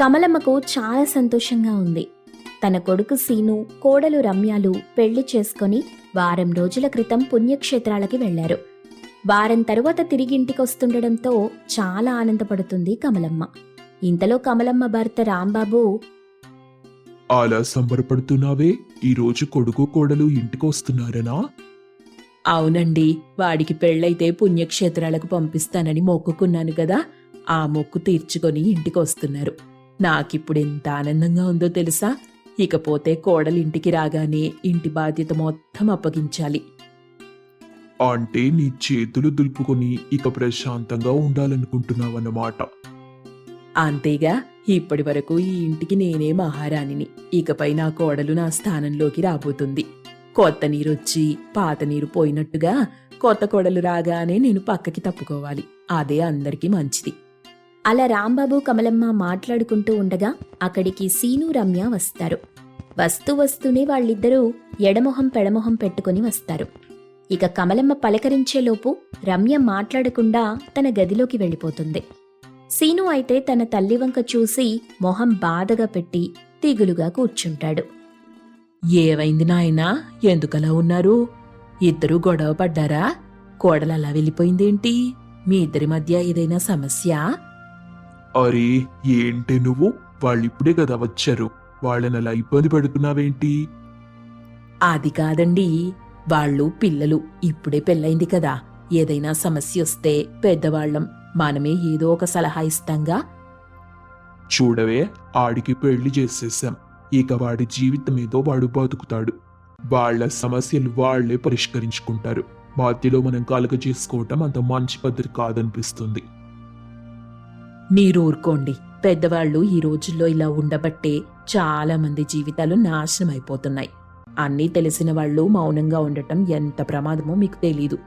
కమలమ్మకు చాలా సంతోషంగా ఉంది. తన కొడుకు సీను కోడలు రమ్యాలు పెళ్ళి చేసుకొని వారం రోజుల క్రితం పుణ్యక్షేత్రాలకి వెళ్ళారు వారం తరువాత తిరిగి ఇంటికొస్తుండడంతో చాలా ఆనందపడుతుంది కమలమ్మ. ఇంతలో కమలమ్మ భర్త రాంబాబు అలా సంబరపడుతున్నావే? ఈరోజు కొడుకు కోడలు ఇంటికి వస్తున్నారనా అవునండి. వాడికి పెళ్ళైతే పుణ్యక్షేత్రాలకు పంపిస్తానని మొక్కుకున్నాను కదా. ఆ మొక్కు తీర్చుకొని ఇంటికి వస్తున్నారు నాకిప్పుడు ఎంత ఆనందంగా ఉందో తెలుసా? ఇకపోతే కోడలు ఇంటికి రాగానే ఇంటి బాధ్యత మొత్తం అప్పగించాలి. అంటే నీ చేతులు దులుపుకొని ఇక ప్రశాంతంగా ఉండాలనుకుంటున్నావన్నమాట. అంతేగా ఇప్పటి వరకు ఈ ఇంటికి నేనే మహారాణిని. ఇకపై నా కోడలు నా స్థానంలోకి రాబోతుంది. కొత్త నీరొచ్చి పాత నీరు పోయినట్టుగా కొత్త కోడలు రాగానే నేను పక్కకి తప్పుకోవాలి. అదే అందరికీ మంచిది. అలా రాంబాబు కమలమ్మ మాట్లాడుకుంటూ ఉండగా అక్కడికి సీను రమ్య వస్తారు. వస్తూ వస్తూనే వాళ్ళిద్దరూ ఎడమొహం పెడమొహం పెట్టుకుని వస్తారు. ఇక కమలమ్మ పలకరించేలోపు రమ్య మాట్లాడకుండా తన గదిలోకి వెళ్ళిపోతుంది. సీను అయితే తన తల్లి వంక చూసి మొహం బాధగా పెట్టి దిగులుగా కూర్చుంటాడు. ఏవైంది నాయనా? ఎందుకలా ఉన్నారు? ఇద్దరు గొడవ పడ్డారా? కోడలు అలా వెళ్ళిపోయిందేంటి? మీ ఇద్దరి మధ్య ఏదైనా సమస్య? అరే ఏంటి నువ్వు? వాళ్ళిప్పుడే కదా వచ్చారు. వాళ్ళని అలా ఇబ్బంది పెడుతున్నావేంటి? అది కాదండి. వాళ్ళు పిల్లలు. ఇప్పుడే పెళ్ళైంది కదా. ఏదైనా సమస్య వస్తే పెద్దవాళ్ళం. మనమే ఏదో ఒక సలహా ఇస్తాంగా? చూడవే ఆడికి పెళ్ళి చేసేసాం ఇక వాడి జీవితం ఏదో వాడు బతుకుతాడు. వాళ్ళ సమస్యలు వాళ్ళే పరిష్కరించుకుంటారు. మధ్యలో మనం కలగ చేసుకోవటం అంత మంచి పద్ధతి కాదనిపిస్తుంది. మీరు ఊరుకోండి పెద్దవాళ్ళు ఈ రోజుల్లో ఇలా ఉండబట్టే చాలా మంది జీవితాలు నాశనం అయిపోతున్నాయి అన్నీ తెలిసిన వాళ్ళు మౌనంగా ఉండటం ఎంత ప్రమాదమో మీకు తెలీదు.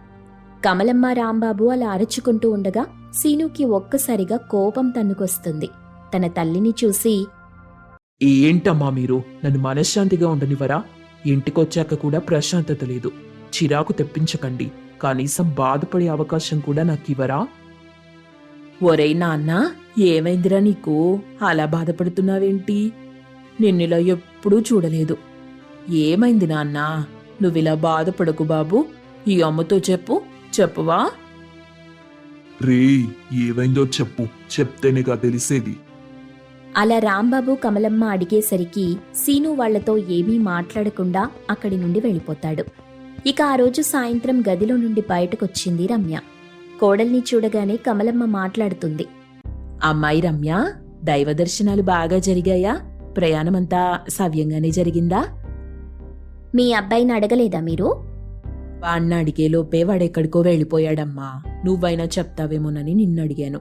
కమలమ్మ రాంబాబు అలా అరుచుకుంటూ ఉండగా సీనుకి ఒక్కసారిగా కోపం తన్నుకొస్తుంది. తన తల్లిని చూసి ఏంటమ్మా మీరు? నన్ను మనశ్శాంతిగా ఉండనివరా ఇంటికొచ్చాక కూడా ప్రశాంతత లేదు. చిరాకు తెప్పించకండి. కనీసం బాధపడే అవకాశం కూడా నాకు ఇవ్వరా ఒరేయ్ నాన్న ఏమైందిరా నీకు? అలా బాధపడుతున్నావేంటి? నిన్నిలా ఎప్పుడూ చూడలేదు. ఏమైంది నాన్న? నువ్విలా బాధపడకు బాబు. ఈ అమ్మతో చెప్పు. చెప్పువా? రే ఏమైందో చెప్పు. చెప్తేనేగా తెలిసేది. అలా రాంబాబు కమలమ్మ అడిగేసరికి సీను వాళ్ళతో ఏమీ మాట్లాడకుండా అక్కడి నుండి వెళ్ళిపోతాడు. ఇక ఆ రోజు సాయంత్రం గదిలో నుండి బయటకొచ్చింది రమ్య. కోడల్ని చూడగానే కమలమ్మ మాట్లాడుతుంది. అమ్మాయి రమ్య దైవ దర్శనాలు బాగా జరిగాయా? ప్రయాణమంతా సవ్యంగానే జరిగిందా? మీ అబ్బాయిని అడగలేదా మీరు? వాణ్ణి అడిగేలోపే వాడెక్కడికో వెళ్ళిపోయాడమ్మా. నువ్వైనా చెప్తావేమోనని నిన్ను అడిగాను.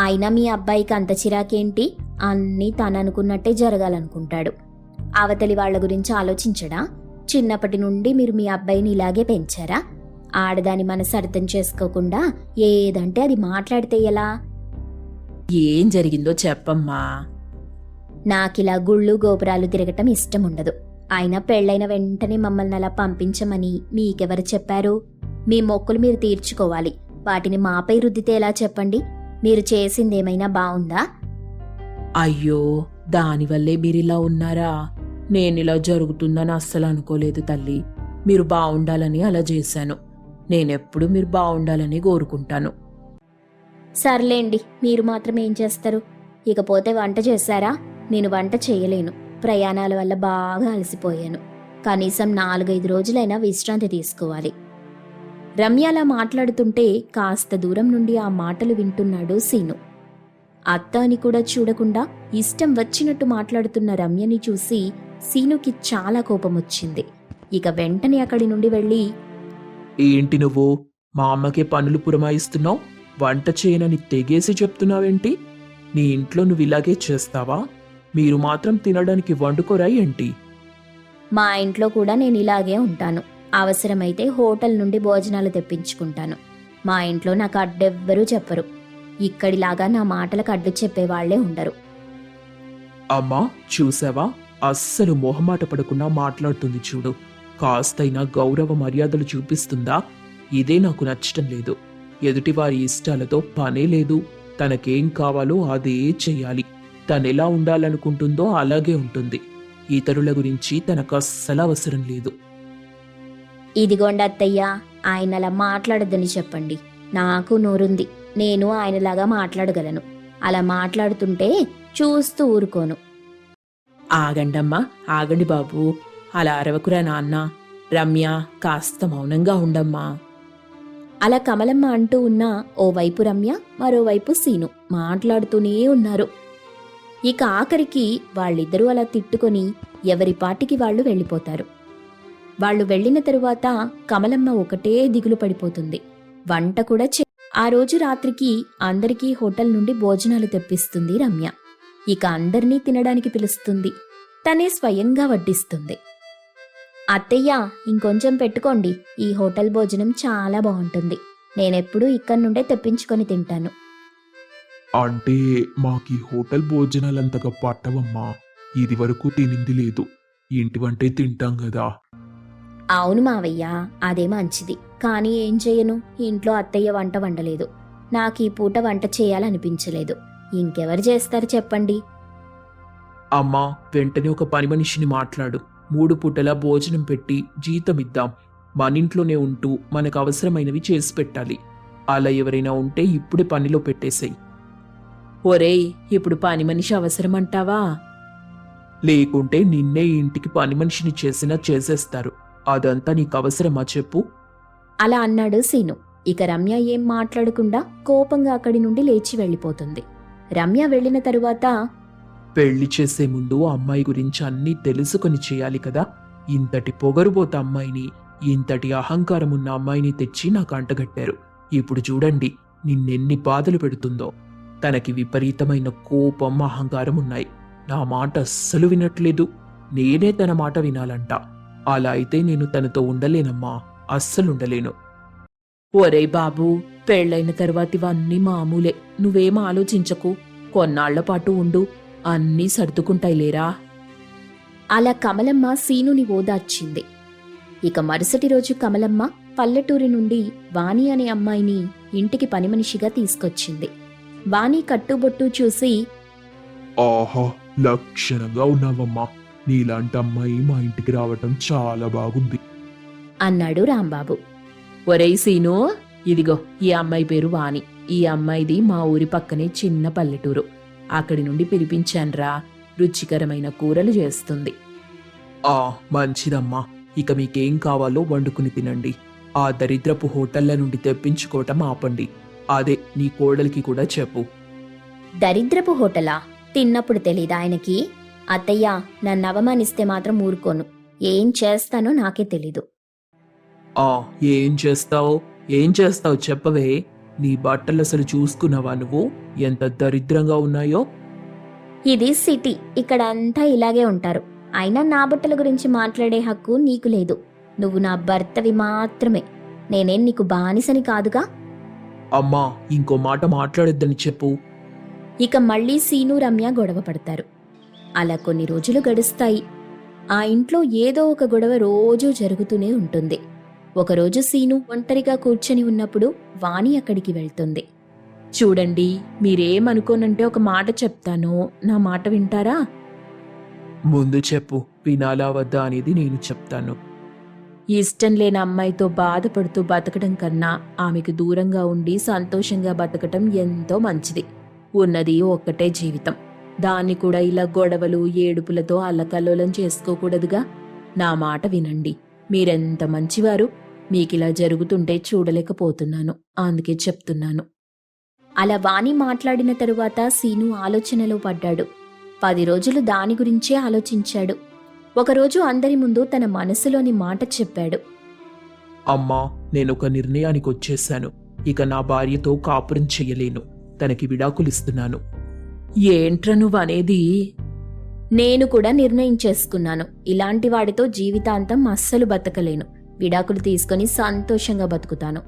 అయినా మీ అబ్బాయికి అంత చిరాకేంటి? అన్నీ తాననుకున్నట్టే జరగాలనుకుంటాడు. అవతలి వాళ్ళ గురించి ఆలోచించడా? చిన్నప్పటి నుండి మీరు మీ అబ్బాయిని ఇలాగే పెంచారా? ఆడదాని మనసు అర్థం చేసుకోకుండా ఏదంటే అది మాట్లాడితే ఎలా? ఏం జరిగిందో చెప్పమ్మా. నాకిలా గుళ్ళు గోపురాలు తిరగటం ఇష్టం ఉండదు అయినా పెళ్ళైన వెంటనే మమ్మల్ని అలా పంపించమని మీకెవరు చెప్పారు? మీ మొక్కులు మీరు తీర్చుకోవాలి. వాటిని మాపై రుద్దితే ఎలా చెప్పండి? మీరు చేసిందేమైనా బావుందా? అయ్యో దానివల్లే మీరిలా ఉన్నారా? నేనిలా జరుగుతుందని అస్సలు అనుకోలేదు తల్లి. మీరు బావుండాలని అలా చేశాను. నేనెప్పుడు మీరు బాగుండాలని కోరుకుంటాను. సర్లేండి మీరు మాత్రం ఏం చేస్తారు? ఇకపోతే వంట చేశారా? నేను వంట చేయలేను. ప్రయాణాల వల్ల బాగా అలసిపోయాను. కనీసం నాలుగైదు రోజులైనా విశ్రాంతి తీసుకోవాలి. రమ్య అలా మాట్లాడుతుంటే కాస్త దూరం నుండి ఆ మాటలు వింటున్నాడు సీను. అత్త అని కూడా చూడకుండా ఇష్టం వచ్చినట్టు మాట్లాడుతున్న రమ్యని చూసి సీనుకి చాలా కోపం వచ్చింది ఇక వెంటనే అక్కడి నుండి వెళ్ళి ఏంటి నువ్వు? మా అమ్మకే పనులు పురమాయిస్తున్నావు? వంట చేయనని తెగేసి చెప్తున్నావేంటి? నీ ఇంట్లో నువ్వు ఇలాగే చేస్తావా? మీరు మాత్రం తినడానికి వండుకోరా ఏంటి? మా ఇంట్లో కూడా నేను ఇలాగే ఉంటాను. అవసరమైతే హోటల్ నుండి భోజనాలు తెప్పించుకుంటాను. మా ఇంట్లో నాకు అడ్డెవ్వరూ చెప్పరు. ఇక్కడిలాగా నా మాటలకు అడ్డు చెప్పేవాళ్ళే ఉండరు. అమ్మా చూసావా? అస్సలు మొహమాట పడకుండా మాట్లాడుతుంది చూడు. కాస్తైనా గౌరవ మర్యాదలు చూపిస్తుందా? ఇదే నాకు నచ్చటం లేదు. ఎదుటివారి ఇష్టాలతో పనే లేదు. తనకేం కావాలో అదే చెయ్యాలి తనెలా ఉండాలనుకుంటుందో అలాగే ఉంటుంది. ఇతరుల గురించి తనకు అస్సలు అవసరం లేదు. ఇదిగోండి అత్తయ్య ఆయన అలా మాట్లాడొద్దని చెప్పండి. నాకు నోరుంది. నేను ఆయనలాగా మాట్లాడగలను. అలా మాట్లాడుతుంటే చూస్తూ ఊరుకోను. ఆగండమ్మా ఆగండి బాబు. అలా అరవకురా నాన్న రమ్య కాస్త మౌనంగా ఉండమ్మా. అలా కమలమ్మ అంటూ ఉన్న ఓవైపు రమ్య మరోవైపు సీను మాట్లాడుతూనే ఉన్నారు. ఇక ఆఖరికి వాళ్ళిద్దరూ అలా తిట్టుకొని ఎవరి పాటికి వాళ్ళు వెళ్ళిపోతారు. వాళ్ళు వెళ్ళిన తరువాత కమలమ్మ ఒకటే దిగులు పడిపోతుంది. వంట కూడా చే ఆ రోజు రాత్రికి అందరికీ హోటల్ నుండి భోజనాలు తెప్పిస్తుంది రమ్య. ఇక అందరినీ తినడానికి పిలుస్తుంది. తనే స్వయంగా వడ్డిస్తుంది. అత్తయ్య ఇంకొంచెం పెట్టుకోండి. ఈ హోటల్ భోజనం చాలా బాగుంటుంది. నేనెప్పుడూ ఇక్కడి నుండే తెప్పించుకొని తింటాను. అంటే మాకి హోటల్ భోజనాలంతగా పట్టవమ్మా. ఇది వరకు తినింది లేదు. ఇంటి వంటే తింటాం కదా అవును మావయ్య అదే మంచిది. కానీ ఏం చేయను? ఇంట్లో అత్తయ్య వంట వండలేదు. నాకు ఈ పూట వంట చేయాలనిపించలేదు. ఇంకెవరు చేస్తారు చెప్పండి? అమ్మా వెంటనే ఒక పని మనిషిని మాట్లాడు. మూడు పూటలా భోజనం పెట్టి జీతం ఇద్దాం మన ఇంట్లోనే ఉంటూ మనకు అవసరమైనవి చేసి పెట్టాలి. అలా ఎవరైనా ఉంటే ఇప్పుడే పనిలో పెట్టేశాయి ఒరేయ్ ఇప్పుడు పని మనిషి అవసరమంటావా? లేకుంటే నిన్నే ఇంటికి పని మనిషిని చేసినా చేసేస్తారు. అదంతా నీకు అవసరమా చెప్పు? అలా అన్నాడు సీను. ఇక రమ్య ఏం మాట్లాడకుండా కోపంగా అక్కడి నుండి లేచి వెళ్ళిపోతుంది. రమ్య వెళ్ళిన తరువాత పెళ్ళి చేసే ముందు అమ్మాయి గురించి అన్నీ తెలుసుకొని చేయాలి కదా. ఇంతటి పొగరుబోత అమ్మాయిని ఇంతటి అహంకారం ఉన్న అమ్మాయిని తెచ్చి నాకు అంటగట్టారు. ఇప్పుడు చూడండి నిన్నెన్ని బాధలు పెడుతుందో. తనకి విపరీతమైన కోపం అహంకారం ఉన్నాయి. నా మాట అస్సలు వినట్లేదు. నేనే తన మాట వినాలంట. అలా అయితే నేను తనతో ఉండలేనమ్మా. అస్సలు ఉండలేను. బాబు పెళ్ళైన తర్వాత ఇవన్నీ మామూలే. నువ్వేం ఆలోచించకు. కొన్నాళ్ళ పాటు ఉండు. అన్నీ సర్దుకుంటాయి లేరా అలా కమలమ్మ సీనుని ఓదార్చింది. ఇక మరుసటి రోజు కమలమ్మ పల్లెటూరి నుండి వాణి అనే అమ్మాయిని ఇంటికి పని మనిషిగా తీసుకొచ్చింది. వాణి కట్టుబొట్టు చూసి ఆహా లక్షణంగా ఉన్నావమ్మా. నీలాంటి అమ్మాయి మా ఇంటికి రావటం చాలా బాగుంది. అన్నాడు రాంబాబు. ఒరేయ్ సీను ఇదిగో ఈ అమ్మాయి పేరు వాణి. ఈ అమ్మాయిది మా ఊరి పక్కనే చిన్న పల్లెటూరు. అక్కడి నుండి పిలిపించాన్రా. రుచికరమైన కూరలు చేస్తుంది. ఆ మంచిదమ్మా. ఇక మీకేం కావాలో వండుకుని తినండి. ఆ దరిద్రపు హోటళ్ళ నుండి తెప్పించుకోవటం ఆపండి. అదే నీ కోడలికి కూడా చెప్పు. దరిద్రపు హోటలా? తిన్నప్పుడు తెలీదా ఆయనకి? అత్తయ్య నన్ను అవమానిస్తే మాత్రం ఊరుకోను. ఏం చేస్తానో నాకే తెలీదు. ఆ ఏం చేస్తావు? ఏం చేస్తావు చెప్పవే. నీ బట్టలు అసలు చూసుకున్నావా నువ్వు? ఎంత దరిద్రంగా ఉన్నాయో? ఇది సిటీ. ఇక్కడ అంతా ఇలాగే ఉంటారు. అయినా నా బట్టల గురించి మాట్లాడే హక్కు నీకు లేదు. నువ్వు నా భర్తవి మాత్రమే. నేనేం నీకు బానిసని కాదుగా? అమ్మా ఇంకో మాట మాట్లాడొద్దని చెప్పు. ఇక మళ్ళీ సీను రమ్య గొడవ పడతారు. అలా కొన్ని రోజులు గడుస్తాయి. ఆ ఇంట్లో ఏదో ఒక గొడవ రోజూ జరుగుతూనే ఉంటుంది. ఒకరోజు సీను ఒంటరిగా కూర్చొని ఉన్నప్పుడు వాణి అక్కడికి వెళ్తుంది. చూడండి మీరేమనుకోనంటే ఒక మాట చెప్తాను. నా మాట వింటారా? ముందు చెప్పు. వినాలా వద్దా అనేది నేను చెప్తాను. ఇష్టం లేని అమ్మాయితో బాధపడుతూ బతకడం కన్నా ఆమెకు దూరంగా ఉండి సంతోషంగా బతకటం ఎంతో మంచిది. ఉన్నది ఒక్కటే జీవితం. దాన్ని కూడా ఇలా గొడవలు ఏడుపులతో అల్లకల్లోలం చేసుకోకూడదుగా. నా మాట వినండి. మీరెంత మంచివారు? మీకిలా జరుగుతుంటే చూడలేకపోతున్నాను. అందుకే చెప్తున్నాను. అలా వాణి మాట్లాడిన తరువాత సీను ఆలోచనలో పడ్డాడు. పది రోజులు దాని గురించే ఆలోచించాడు. ఒకరోజు అందరి ముందు తన మనసులోని మాట చెప్పాడు. అమ్మా నేను ఒక నిర్ణయానికి వచ్చేశాను ఇక నా భార్యతో కాపురం చెయ్యలేను. తనకి విడాకులిస్తున్నాను. ఏంట్రా నువ్వనేది? నేను కూడా నిర్ణయించేసుకున్నాను ఇలాంటి వాడితో జీవితాంతం అస్సలు బతకలేను. విడాకులు తీసుకొని సంతోషంగా బతుకుతాను.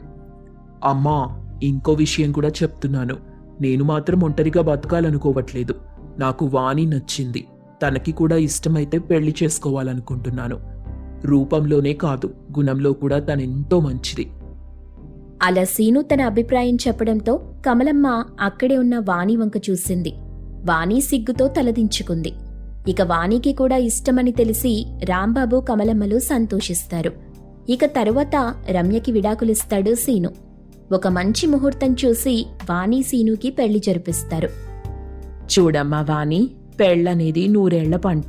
అమ్మా ఇంకో విషయం కూడా చెప్తున్నాను. నేను మాత్రం ఒంటరిగా బతకాలనుకోవట్లేదు. నాకు వాణి నచ్చింది. తనకి కూడా ఇష్టమైతే పెళ్ళి చేసుకోవాలనుకుంటున్నాను. రూపంలోనే కాదు గుణంలో కూడా తనెంతో మంచిది. అలా సీను తన అభిప్రాయం చెప్పడంతో కమలమ్మ అక్కడే ఉన్న వాణి వంక చూసింది. వాణి సిగ్గుతో తలదించుకుంది. ఇక వాణికి కూడా ఇష్టమని తెలిసి రాంబాబు కమలమ్మలు సంతోషిస్తారు. ఇక తరువాత రమ్యకి విడాకులిస్తాడు సీను. ఒక మంచి ముహూర్తం చూసి వాణి సీనుకి పెళ్ళి జరిపిస్తారు. చూడమ్మా వాణి పెళ్ళనేది నూరేళ్ళ పంట.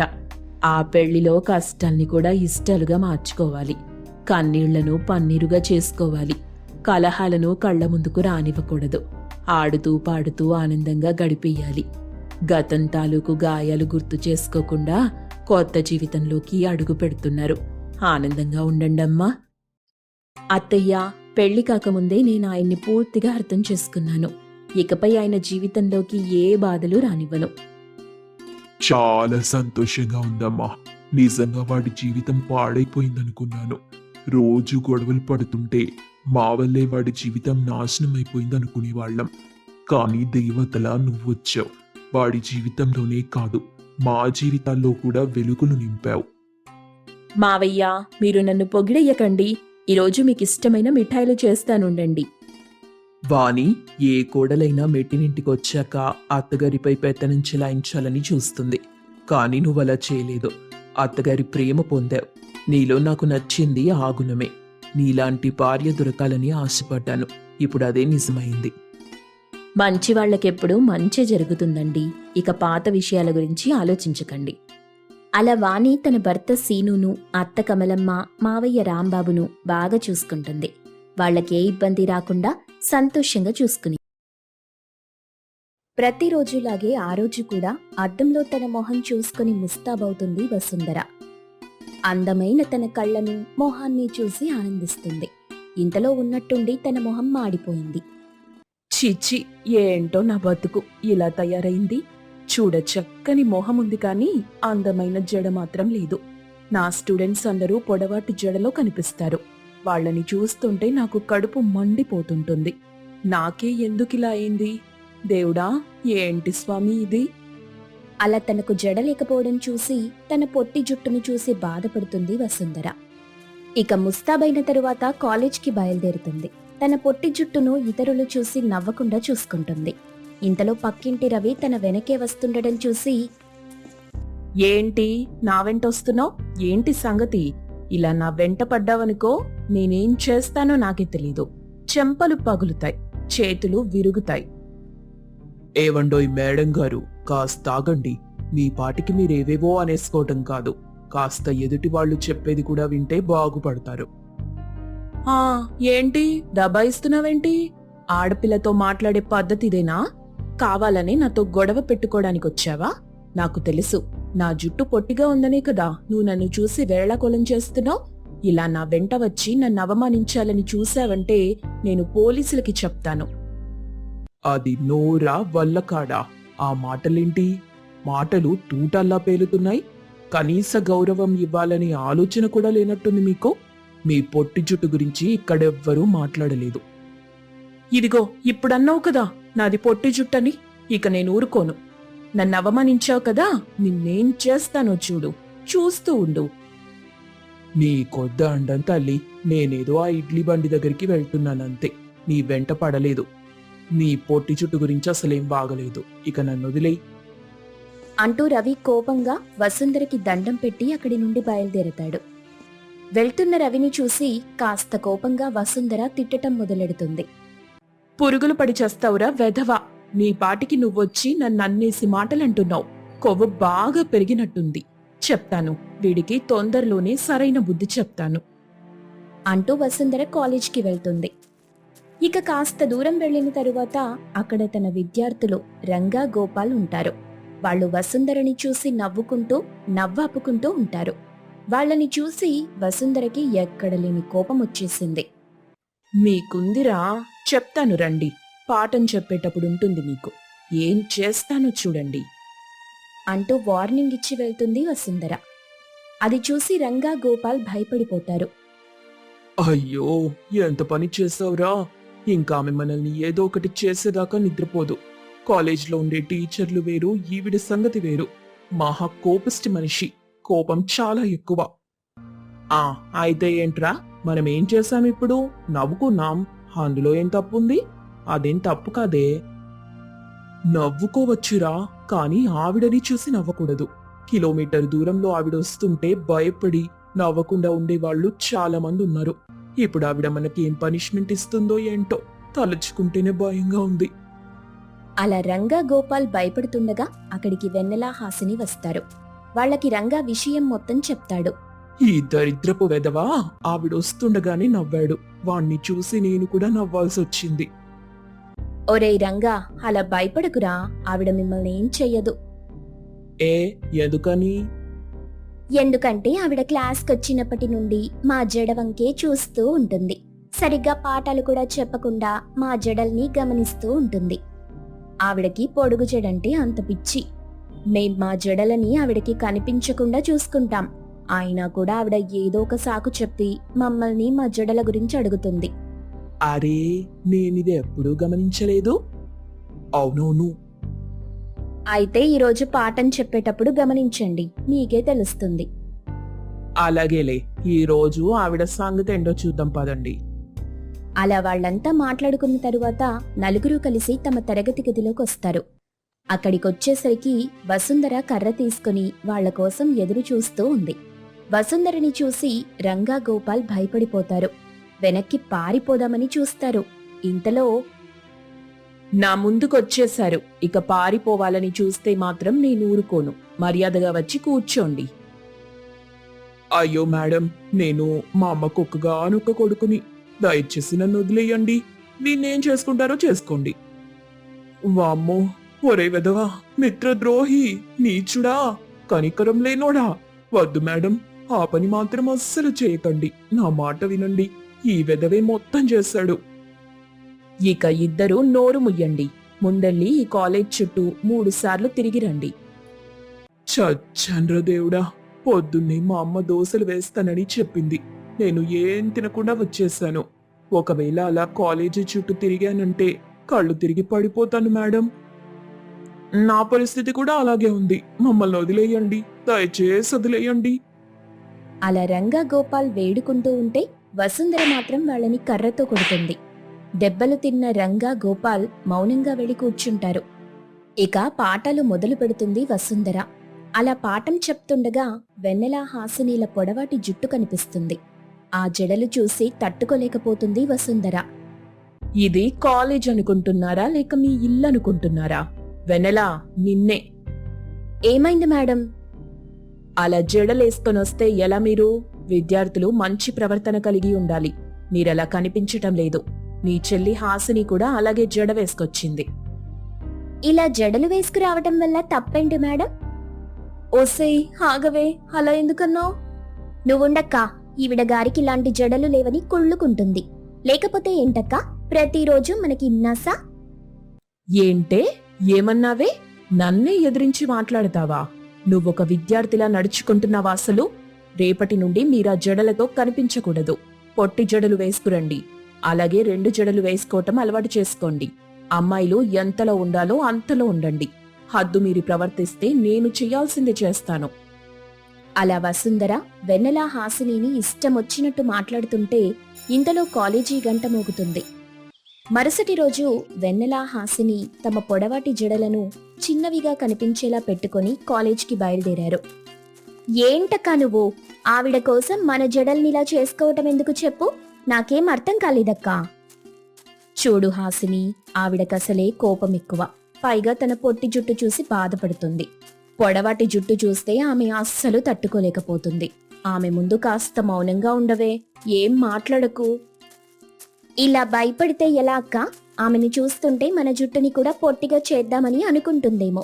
ఆ పెళ్ళిలో కష్టాల్ని కూడా ఇష్టాలుగా మార్చుకోవాలి. కన్నీళ్ళను పన్నీరుగా చేసుకోవాలి. కలహాలను కళ్ళ ముందుకు రానివ్వకూడదు. ఆడుతూ పాడుతూ ఆనందంగా గడిపేయాలి. గతం తాలూకు గాయాలు గుర్తు చేసుకోకుండా కొత్త జీవితంలోకి అడుగు పెడుతున్నారు. ఆనందంగా ఉండండమ్మా అత్తయ్య పెళ్ళి కాకముందే నేను ఆయన్ని పూర్తిగా అర్థం చేసుకున్నాను. ఇకపై ఆయన జీవితంలోకి ఏ బాధలు రానివ్వను. చాలా సంతోషంగా ఉందమ్మా. నిజంగా వాడి జీవితం పాడైపోయిందనుకున్నాను. రోజు గొడవలు పడుతుంటే మా వల్లే వాడి జీవితం నాశనం అయిపోయిందనుకునేవాళ్ళం కానీ దేవతలా నువ్వొచ్చావు. వాడి జీవితంలోనే కాదు మా జీవితాల్లో కూడా వెలుగులు నింపావు. మావయ్య మీరు నన్ను పొగిడయ్యకండి ఈరోజు మీకు ఇష్టమైన మిఠాయిలు చేస్తానుండండి. వాణి ఏ కోడలైనా మెట్టినింటికొచ్చాక అత్తగారిపై పెత్తనం చెలాయించాలని చూస్తుంది. కానీ నువ్వలా చేయలేదు. అత్తగారి ప్రేమ పొందావు. నీలో నాకు నచ్చింది ఆ గుణమే. నీలాంటి భార్య దొరకాలని ఆశపడ్డాను. ఇప్పుడు అదే నిజమైంది. మంచి వాళ్ళకెప్పుడు మంచి జరుగుతుందండి. ఇక పాత విషయాల గురించి ఆలోచించకండి. అలా వాణి తన భర్త సీనును అత్త కమలమ్మ మావయ్య రాంబాబును బాగా చూసుకుంటుంది. వాళ్ళకే ఇబ్బంది రాకుండా సంతోషంగా చూసుకుని. ప్రతిరోజులాగే ఆ రోజు కూడా అద్దంలో తన మొహం చూసుకుని ముస్తాబవుతుంది వసుంధర. అందమైన తన కళ్ళను మొహాన్ని చూసి ఆనందిస్తుంది. ఇంతలో ఉన్నట్టుండి తన మొహం మాడిపోయింది. చిచ్చి ఏంటో నా బతుకు? ఇలా తయారైంది? చూడ చక్కని మొహం ఉంది కానీ అందమైన జడ మాత్రం లేదు. నా స్టూడెంట్స్ అందరూ పొడవాటి జడలో కనిపిస్తారు. వాళ్ళని చూస్తుంటే నాకు కడుపు మండిపోతుంటుంది. నాకే ఎందుకిలా అయింది? దేవుడా ఏంటి స్వామి ఇది? అలా తనకు జడ లేకపోవడం చూసి తన పొట్టి జుట్టును చూసి బాధపడుతుంది వసుంధర. ఇక ముస్తాబైన తరువాత కాలేజ్కి బయలుదేరుతుంది. తన పొట్టి జుట్టును ఇతరులు చూసి నవ్వకుండా చూసుకుంటుంది. ఇంతలో పక్కింటి రవి తన వెనకే వస్తుండడం చూసి ఏంటి? నా వెంట వస్తున్నావు? ఏంటి సంగతి? ఇలా నా వెంట పడ్డావనుకో నేనేం చేస్తానో నాకే తెలీదు. చెంపలు పగులుతాయి చేతులు విరుగుతాయి. ఏవండోయ్ మేడం గారు కాస్త ఆగండి. మీ పాటికి మీరేవేవో అనేసుకోవటం కాదు. కాస్త ఎదుటి వాళ్ళు చెప్పేది కూడా వింటే బాగుపడతారు. ఆ ఏంటి? దబాయిస్తున్నావేంటి? ఆడపిల్లతో మాట్లాడే పద్ధతి ఇదేనా కావాలని నాతో గొడవ పెట్టుకోవడానికి వచ్చావా నాకు తెలుసు. నా జుట్టు పొట్టిగా ఉందనే కదా. నువ్వు నన్ను చూసి వేళాకోళం చేస్తున్నావు? ఇలా నా వెంట వచ్చి నన్ను అవమానించాలని చూసావంటే నేను పోలీసులకి చెప్తాను. అది నోరా వల్లకాడా? ఆ మాటలేంటి? మాటలు తూటల్లా పేలుతున్నాయి. కనీస గౌరవం ఇవ్వాలనే ఆలోచన కూడా లేనట్టుంది మీకు? మీ పొట్టి జుట్టు గురించి ఇక్కడెవ్వరూ మాట్లాడలేదు. ఇదిగో ఇప్పుడన్నావు కదా. నాది పొట్టి జుట్టని ఇక నేను ఊరుకోను. నన్ను అవమానించావు కదా నిన్నేం చేస్తానో చూడు చూస్తూ ఉండు. నీ కొద్ద అండం తల్లి నేనేదో ఆ ఇడ్లీ బండి దగ్గరికి వెళ్తున్నానంతే. నీ వెంట పడలేదు. నీ పొట్టి చుట్టు గురించి అసలేం బాగలేదు. ఇక నన్ను వదిలేయి. అంటూ రవి కోపంగా వసుంధరకి దండం పెట్టి అక్కడి నుండి బయలుదేరతాడు. వెళ్తున్న రవిని చూసి కాస్త కోపంగా వసుంధర తిట్టటం మొదలెడుతుంది. పురుగులు పడి చేస్తావురా వెధవా. నీ పాటికి నువ్వొచ్చి నన్ను మాటలంటున్నావు. కొవ్వు బాగా పెరిగినట్టుంది. చెప్తాను. వీడికి తొందరలోనే సరైన బుద్ధి చెప్తాను. అంటూ వసుంధర కాలేజ్కి వెళ్తుంది. ఇక కాస్త దూరం వెళ్ళిన తరువాత అక్కడ తన విద్యార్థులు రంగా గోపాల్ ఉంటారు. వాళ్ళు వసుంధరని చూసి నవ్వుకుంటూ నవ్వాపుకుంటూ ఉంటారు. వాళ్ళని చూసి వసుంధరకి ఎక్కడ లేని కోపం వచ్చేసింది మీకుందిరా చెప్తాను రండి. పాఠం చెప్పేటప్పుడు ఉంటుంది మీకు. ఏం చేస్తానో చూడండి. అంటూ వార్నింగ్ ఇచ్చి వెళ్తుంది వసుంధర. అది చూసి రంగా గోపాల్ భయపడిపోతారు. అయ్యో ఎంత పని చేసావురా? ఇంకా ఆమె మనల్ని ఏదో ఒకటి చేసేదాకా నిద్రపోదు. కాలేజ్లో ఉండే టీచర్లు వేరు ఈవిడ సంగతి వేరు. మహా కోపిష్టి మనిషి. కోపం చాలా ఎక్కువ. ఆ అయితే ఏంట్రా? మనం ఏం చేసాం ఇప్పుడు? నవ్వుకున్నాం. అందులో ఏం తప్పుంది? అదేం తప్పు కాదే. నవ్వుకోవచ్చురా కానీ ఆవిడని చూసి నవ్వకూడదు. కిలోమీటర్ దూరంలో ఆవిడ వస్తుంటే భయపడి నవ్వకుండా ఉండేవాళ్ళు చాలా మంది ఉన్నారు. ఇప్పుడు ఆవిడ మనకి ఏం పనిష్మెంట్ ఇస్తుందో ఏంటో తలుచుకుంటేనే భయంగా ఉంది. అలా రంగా గోపాల్ భయపడుతుండగా అక్కడికి వెన్నెల హాసిని వస్తారు. వాళ్ళకి రంగా విషయం మొత్తం చెప్తాడు. ఈ దరిద్రపు వెదవా ఆవిడ వస్తుండగానే నవ్వాడు. వాణ్ణి చూసి నేను కూడా నవ్వాల్సి వచ్చింది. ఒరేయ్ రంగా అలా భయపడకురా. ఆవిడ మిమ్మల్ని ఏం చెయ్యదు. ఏ ఎందుకని? ఎందుకంటే ఆవిడ క్లాస్కి వచ్చినప్పటి నుండి మా జడ వంకే చూస్తూ ఉంటుంది. సరిగ్గా పాఠాలు కూడా చెప్పకుండా మా జడల్ని గమనిస్తూ ఉంటుంది. ఆవిడకి పొడుగు జడంటే అంత పిచ్చి. మేం మా జడలని ఆవిడకి కనిపించకుండా చూసుకుంటాం. అయినా కూడా ఆవిడ ఏదో ఒక సాకు చెప్పి మమ్మల్ని మా జడల గురించి అడుగుతుంది. అరే నేనిది ఎప్పుడూ గమనించలేదు. అవునవును. అయితే ఈరోజు పాఠం చెప్పేటప్పుడు గమనించండి మీకే తెలుస్తుంది. అలాగేలే ఈ రోజు ఆవిడ సంగతి ఏంటో చూద్దాం పదండి. అలా వాళ్ళంతా మాట్లాడుకున్న తరువాత నలుగురు కలిసి తమ తరగతి గదిలోకి వస్తారు. అక్కడికొచ్చేసరికి వసుంధర కర్ర తీసుకుని వాళ్ళ కోసం ఎదురు చూస్తూ ఉంది. వసుంధరని చూసి రంగా గోపాల్ భయపడిపోతారు. వెనక్కి పారిపోదామని చూస్తారు. ఇంతలో నా ముందుకొచ్చేశారు. ఇక పారిపోవాలని చూస్తే మాత్రం నేను ఊరుకోను. మర్యాదగా వచ్చి కూర్చోండి. అయ్యో మేడం నేను మా అమ్మకు ఒక్కగా అనొక్క కొడుకుని దయచేసి నన్ను వదిలేయండి. నేనేం చేసుకుంటారో చేసుకోండి. వామ్మో ఒరే వెదవా మిత్రద్రోహి నీచుడా కనికరం లేనోడా? వద్దు మేడం ఆ పని మాత్రం అస్సలు చేయకండి. నా మాట వినండి. ఈ వెదవే మొత్తం చేశాడు ఇక ఇద్దరు నోరు ముయ్యండి. ముందెళ్ళి ఈ కాలేజ్ చుట్టూ మూడు సార్లు తిరిగి రండి. చచ్చండ్ర దేవుడా పొద్దున్నే మా అమ్మ దోశలు వేస్తానని చెప్పింది. నేను ఏం తినకుండా వచ్చేసాను. ఒకవేళ అలా కాలేజీ చుట్టూ తిరిగానంటే కళ్ళు తిరిగి పడిపోతాను మేడం. నా పరిస్థితి కూడా అలాగే ఉంది. మమ్మల్ని వదిలేయండి. దయచేసి వదిలేయండి. అలా రంగా గోపాల్ వేడుకుంటూ ఉంటే వసుంధర మాత్రం వాళ్ళని కర్రతో కొడుతుంది. దెబ్బలు తిన్న రంగా గోపాల్ మౌనంగా వెళ్ళి కూర్చుంటారు. ఇక పాటలు మొదలు పెడుతుంది వసుంధర. అలా పాఠం చెప్తుండగా వెన్నెల హాసినీల పొడవాటి జుట్టు కనిపిస్తుంది. ఆ జడలు చూసి తట్టుకోలేకపోతుంది వసుంధర. ఇది కాలేజ్ అనుకుంటున్నారా లేక మీ ఇల్లు అనుకుంటున్నారా? వెనలా నిన్నే. ఏమైంది మేడం? అలా జడలేసుకొని వస్తే ఎలా మీరు? విద్యార్థులు మంచి ప్రవర్తన కలిగి ఉండాలి. మీరలా కనిపించటం లేదు. నీ చెల్లి హాసిని కూడా అలాగే జడ వేసుకొచ్చింది. ఇలా జడలు వేసుకురావటం వల్ల తప్పేంటి మేడం? ఓసే ఆగవే అలా ఎందుకన్నావు? నువ్వుండక్కా ఈవిడ గారికి ఇలాంటి జడలు లేవని కుళ్ళుకుంటుంది. లేకపోతే ఏంటక్కా? ప్రతిరోజు మనకి ఇన్నాసా? ఏంటే? ఏమన్నావే? నన్నే ఎదిరించి మాట్లాడతావా? నువ్వొక విద్యార్థిలా నడుచుకుంటున్నావా అసలు రేపటి నుండి మీరా జడలతో కనిపించకూడదు. పొట్టి జడలు వేసుకురండి. అలాగే రెండు జడలు వేసుకోవటం అలవాటు చేసుకోండి. అమ్మాయిలు ఎంతలో ఉండాలో అంతలో ఉండండి. హద్దు మీరు ప్రవర్తిస్తే నేను చేయాల్సింది చేస్తాను. అలా వసుంధర వెన్నెల హాసినిని ఇష్టమొచ్చినట్టు మాట్లాడుతుంటే ఇంతలో కాలేజీ గంట మోగుతుంది. మరుసటి రోజు వెన్నెల హాసిని తమ పొడవాటి జడలను చిన్నవిగా కనిపించేలా పెట్టుకొని కాలేజ్కి బయలుదేరారు. ఏంటక్కా నువ్వు? ఆవిడ కోసం మన జడల్నిలా చేసుకోవటం ఎందుకు చెప్పు? నాకేం అర్థం కాలేదక్కా. చూడు హాసిని ఆవిడకసలే కోపం ఎక్కువ. పైగా తన పొట్టి జుట్టు చూసి బాధపడుతుంది. పొడవాటి జుట్టు చూస్తే ఆమె అస్సలు తట్టుకోలేకపోతుంది. ఆమె ముందు కాస్త మౌనంగా ఉండవే ఏం మాట్లాడకు. ఇలా భయపడితే ఎలా అక్క? ఆమెను చూస్తుంటే మన జుట్టుని కూడా పొట్టిగా చేద్దామని అనుకుంటుందేమో.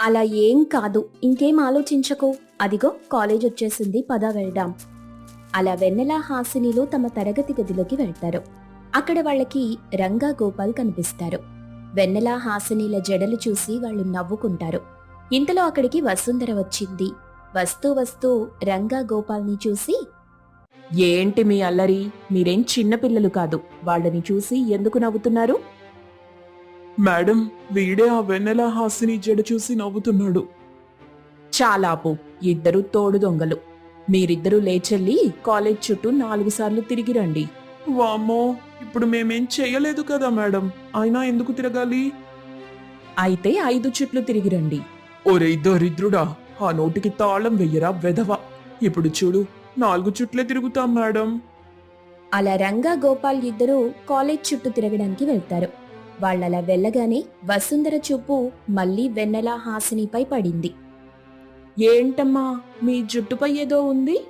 అలా ఏం కాదు. ఇంకేం ఆలోచించకు. అదిగో కాలేజ్ వచ్చేసింది. పద వెళ్దాం. అలా వెన్నెల హాసినిలో తమ తరగతి గదిలోకి వెళ్తారు. అక్కడ వాళ్ళకి రంగా గోపాల్ కనిపిస్తారు. వెన్నెల హాసినిల జడలు చూసి వాళ్ళు నవ్వుకుంటారు. ఇంతలో అక్కడికి వసుంధర వచ్చింది. వస్తూ వస్తూ రంగా గోపాల్ని చూసి ఏంటి మీ అల్లరి? మీరేం చిన్నపిల్లలు కాదు. వాళ్ళని చూసి ఎందుకు నవ్వుతున్నారు? మేడం వీడే ఆ వెన్నెల హాసిని జడ చూసి నవ్వుతున్నాడు. చాలాపు. ఇద్దరు తోడు దొంగలు. మీరిద్దరూ లేచెల్లి కాలేజ్ చుట్టూ నాలుగు సార్లు తిరిగి రండి. వామ్మో ఇప్పుడు మేమేం చేయలేదు కదా మేడం? అయినా ఎందుకు తిరగాలి? అయితే ఐదు చుట్లు తిరిగి రండి. ఒరే దరిద్రుడా ఆ నోటికి తాళం వెయ్యరా వెధవ? ఇప్పుడు చూడు నాలుగు చుట్లే తిరుగుతాం మేడం. అలా రంగా గోపాల్ ఇద్దరూ కాలేజ్ చుట్టూ తిరగడానికి వెళ్తారు. వాళ్ళలా వెళ్ళగానే వసుంధర చూపు మళ్ళీ వెన్నెల హాసినిపై పడింది. ఏంటమ్మా మీ జుట్టుపై ఏదో ఉంది?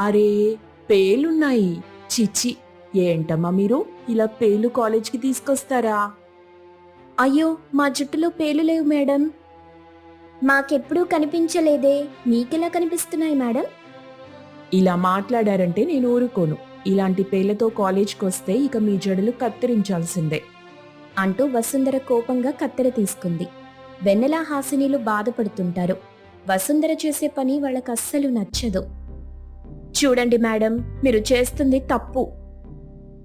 అరే పేలున్నాయి. చిచ్చి ఏంటమ్మా మీరు? ఇలా పేలు కాలేజ్కి తీసుకొస్తారా? అయ్యో మా జుట్టులో పేలు లేవు మేడం. మాకెప్పుడూ కనిపించలేదే. మీకెలా కనిపిస్తున్నాయి మేడం? ఇలా మాట్లాడారంటే నేను ఊరుకోను. ఇలాంటి పేర్లతో కాలేజ్కి వస్తే ఇక మీ జడలు కత్తిరించాల్సిందే అంటూ వసుంధర కోపంగా కత్తెర తీసుకుంది. వెన్నెల హాసినీలు బాధపడుతుంటారు. వసుంధర చేసే పని వాళ్ళకి అస్సలు నచ్చదు. చూడండి మేడం మీరు చేస్తుంది తప్పు.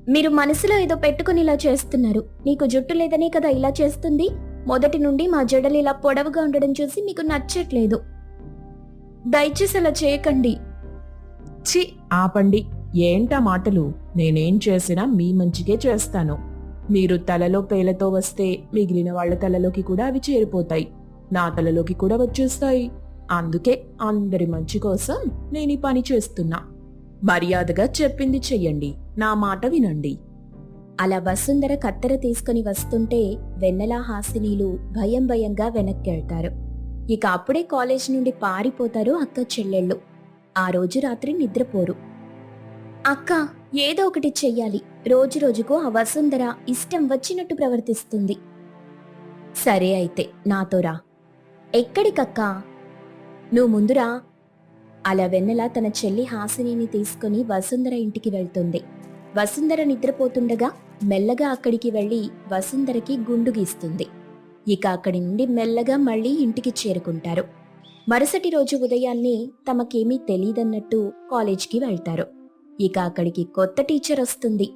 మీరు మనసులో ఏదో పెట్టుకుని ఇలా చేస్తున్నారు. నీకు జుట్టు లేదనే కదా ఇలా చేస్తుంది? మొదటి నుండి మా జడలు ఇలా పొడవుగా ఉండడం చూసి మీకు నచ్చట్లేదు. దయచేసి అలా చేయకండి. చి ఆపండి. ఏంటా మాటలు? నేనేం చేసినా మీ మంచికే చేస్తాను. మీరు తలలో పేలతో వస్తే మిగిలిన వాళ్ళ తలలోకి కూడా అవి చేరిపోతాయి. నా తలలోకి కూడా వచ్చేస్తాయి. అందుకే అందరి మంచి కోసం నేను ఈ పని చేస్తున్నా. మర్యాదగా చెప్పింది చెయ్యండి. నా మాట వినండి. అలా వసుంధర కత్తెర తీసుకుని వస్తుంటే వెన్నెల హాసినీలు భయం భయంగా వెనక్కెళ్తారు. ఇక అప్పుడే కాలేజ్ నుండి పారిపోతారు అక్క చెల్లెళ్ళు. ఆ రోజు రాత్రి నిద్రపోరు. అక్క ఏదో ఒకటి చెయ్యాలి. రోజు రోజుకు ఆ వసుంధర ఇష్టం వచ్చినట్టు ప్రవర్తిస్తుంది. సరే అయితే నాతో రా. ఎక్కడికక్కా? నువ్వు ముందురా అలా వెన్నెల తన చెల్లి హాసినిని తీసుకుని వసుంధర ఇంటికి వెళ్తుంది. వసుంధర నిద్రపోతుండగా మెల్లగా అక్కడికి వెళ్ళి వసుంధరకి గుండు గీస్తుంది. ఇక అక్కడి నుండి మెల్లగా మళ్ళీ ఇంటికి చేరుకుంటారు. మరుసటి రోజు ఉదయాన్నే తమకేమీ తెలీదన్నట్టు కాలేజ్కి వెళ్తారు. ఇక అక్కడికి కొత్త టీచర్ వస్తుంది.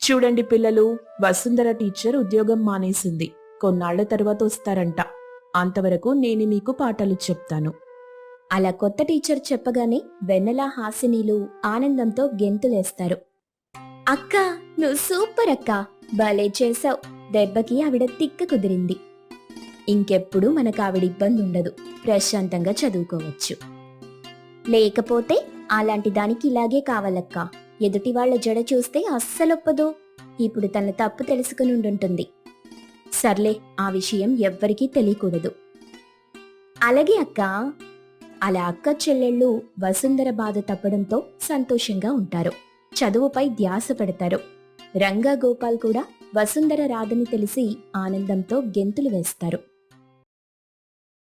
చూడండి పిల్లలు వసుంధర టీచర్ ఉద్యోగం మానేసింది. కొన్నాళ్ళ తర్వాత వస్తారంట. అంతవరకు నేను మీకు పాఠాలు చెప్తాను. అలా కొత్త టీచర్ చెప్పగానే వెన్నెల హాసినీలు ఆనందంతో గెంతులేస్తారు. అక్క నువ్వు సూపర్ అక్క. భలే చేసావు దెబ్బకి ఆవిడ తిక్క కుదిరింది. ఇంకెప్పుడు మనకు ఆవిడ ఇబ్బంది ఉండదు. ప్రశాంతంగా చదువుకోవచ్చు. లేకపోతే అలాంటి దానికి ఇలాగే కావాలక్క. ఎదుటి వాళ్ళ జడ చూస్తే అస్సలొప్పదు. ఇప్పుడు తన తప్పు తెలుసుకుని ఉండుంటుంది. సర్లే ఆ విషయం ఎవ్వరికీ తెలియకూడదు. అలాగే అక్క అలా అక్క చెల్లెళ్ళు వసుంధర బాధ తప్పడంతో సంతోషంగా ఉంటారు. చదువుపై ధ్యాస పెడతారు. రంగా గోపాల్ కూడా వసుంధర రాదని తెలిసి ఆనందంతో గెంతులు వేస్తారు.